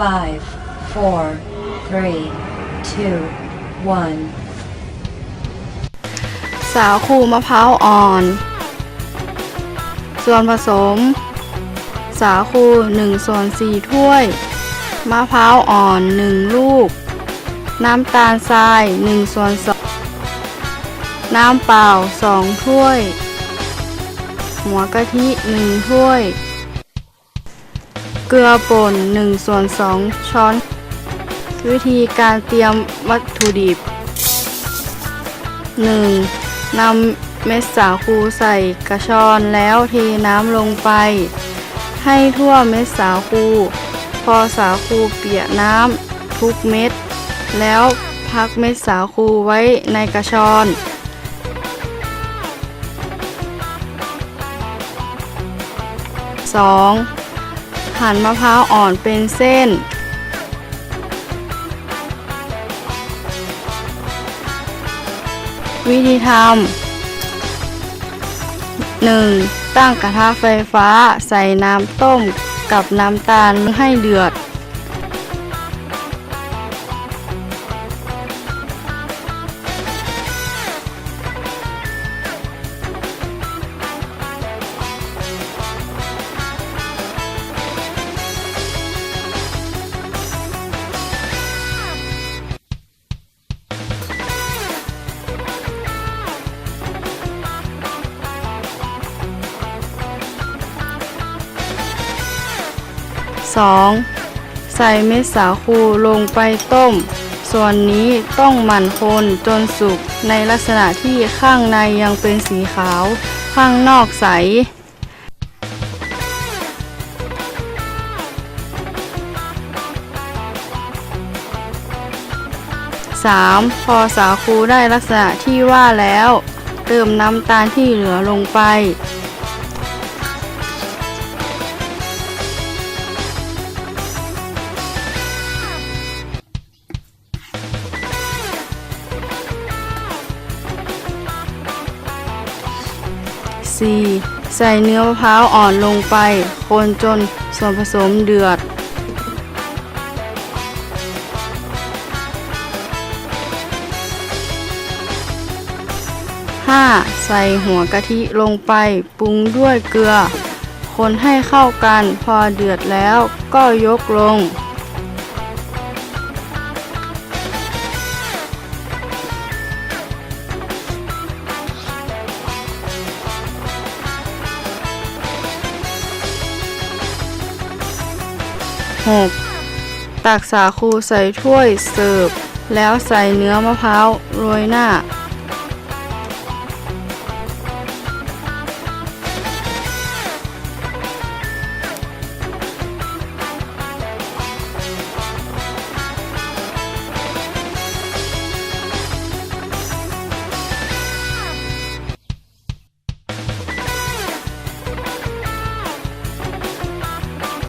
five, four, three, two, one. สาคูมะพร้าวอ่อน ส่วนผสม สาคู1ส่วน4ถ้วย มะพร้าวอ่อน 1 ลูก น้ำตาลทราย1ส่วน2น้ำเปล่า 2 ถ้วย หัวกะทิ 1 ถ้วย เกลือป่น1ส่วน2ช้อน วิธีการเตรียมวัตถุดิบ 1. นำเม็ดสาคูใส่กระชอนแล้วเทน้ำลงไป ให้ทั่วเม็ดสาคู พอสาคูเปียกน้ำทุกเม็ด แล้วพักเม็ดสาคูไว้ในกระชอน 2. หั่นมะพร้าวอ่อนเป็นเส้น วิธีทำ 1. ตั้งกระทะไฟฟ้าใส่น้ำต้มกับน้ำตาลให้เดือด 2. ใส่เม็ดสาคูลงไปต้ม ส่วนนี้ต้องหมั่นคนจนสุกในลักษณะที่ข้างในยังเป็นสีขาว ข้างนอกใส 3. พอสาคูได้ลักษณะที่ว่าแล้ว เติมน้ำตาลที่เหลือลงไป 4. ใส่เนื้อมะพร้าวอ่อนลงไป คนจนส่วนผสมเดือด 5. ใส่หัวกะทิลงไป ปรุงด้วยเกลือ คนให้เข้ากัน พอเดือดแล้วก็ยกลง ก ตักสาคูใส่ถ้วยเสิร์ฟ แล้วใส่เนื้อมะพร้าวโรยหน้า